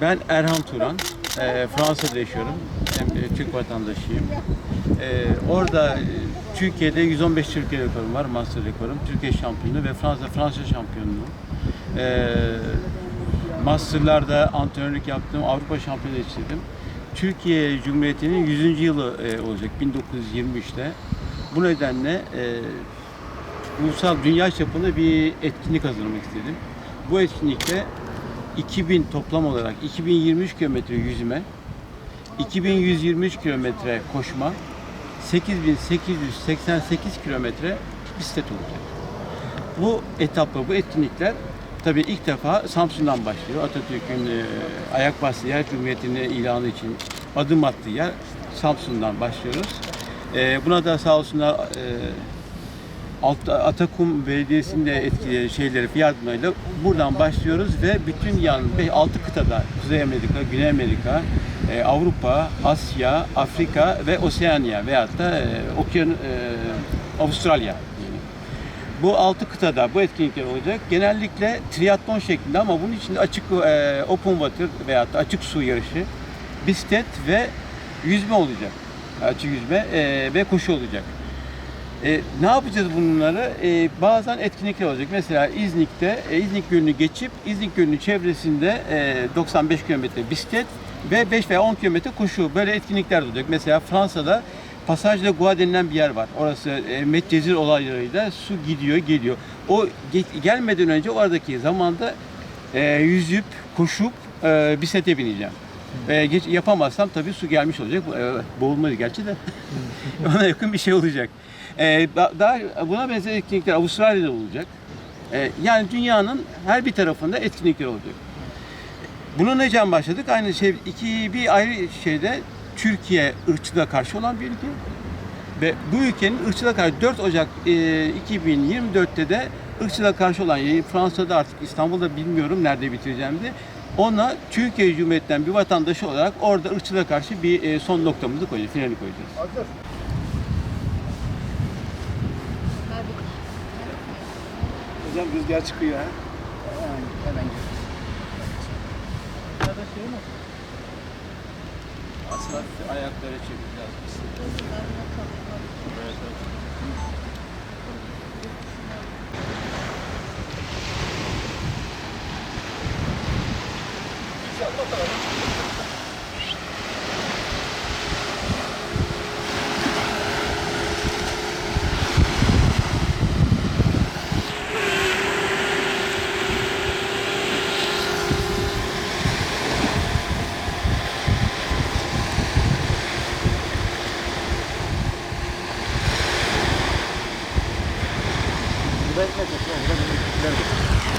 Ben Erhan Turan. Ee, Fransa'da yaşıyorum. Hem de Türk vatandaşıyım. Ee, orada e, Türkiye'de 115 Türkiye rekorum var. Master rekorum. Türkiye şampiyonu ve Fransa Fransa şampiyonluğu. Ee, Master'larda antrenörlük yaptım. Avrupa şampiyonu istedim. Türkiye Cumhuriyeti'nin 100. yılı e, olacak 1923'te. Bu nedenle e, ulusal dünya çapında bir etkinlik hazırlamak istedim. Bu etkinlikte 2000 toplam olarak 2023 kilometre yüzme, 2123 kilometre koşma, 8888 kilometre bisiklet olacak. Bu etapla bu etkinlikler tabii ilk defa Samsun'dan başlıyor. Atatürk'ün e, ayak bastığı yer Cumhuriyeti'nin ilanı için adım attığı yer Samsun'dan başlıyoruz. E, buna da sağ olsunlar e, Atakum Belediyesi'nin de etkileri, şeyleri yardımıyla buradan başlıyoruz ve bütün yan 6 kıtada Kuzey Amerika, Güney Amerika, e, Avrupa, Asya, Afrika ve Oseanya veyahut da e, Okyan, e, Avustralya. Bu altı kıtada bu etkinlikler olacak. Genellikle triatlon şeklinde ama bunun içinde açık e, open water da açık su yarışı, bisiklet ve yüzme olacak. Açık yüzme e, ve koşu olacak. E, ne yapacağız bunları? E, bazen etkinlikler olacak. Mesela İznik'te, e, İznik Gölü'nü geçip İznik Gölü'nün çevresinde e, 95 kilometre bisiklet ve 5 veya 10 kilometre koşu. Böyle etkinlikler de olacak. Mesela Fransa'da Passage de Goa denilen bir yer var. Orası e, Medcezir olaylarıyla su gidiyor, geliyor. O ge- gelmeden önce oradaki zamanda e, yüzüp, koşup e, bisiklete bineceğim. E, geç, yapamazsam tabii su gelmiş olacak. E, boğulmadı gerçi de. Ona yakın bir şey olacak. E, da- daha buna benzer etkinlikler Avustralya'da olacak. E, yani dünyanın her bir tarafında etkinlikler olacak. Bunu neden başladık? Aynı şey iki bir ayrı şeyde Türkiye ırkçılığa karşı olan bir ülke. Ve bu ülkenin ırkçılığa karşı 4 Ocak e, 2024'te de ırkçılığa karşı olan yayın Fransa'da artık İstanbul'da bilmiyorum nerede bitireceğim de ona Türkiye Cumhuriyeti'nden bir vatandaşı olarak orada ırkçılığa karşı bir e, son noktamızı koyacağız, finali koyacağız. Hocam rüzgar çıkıyor ha. Yani hemen gör. Aslında ayaklara çekeceğiz. Burada ekmek yok. Burada büyükler var.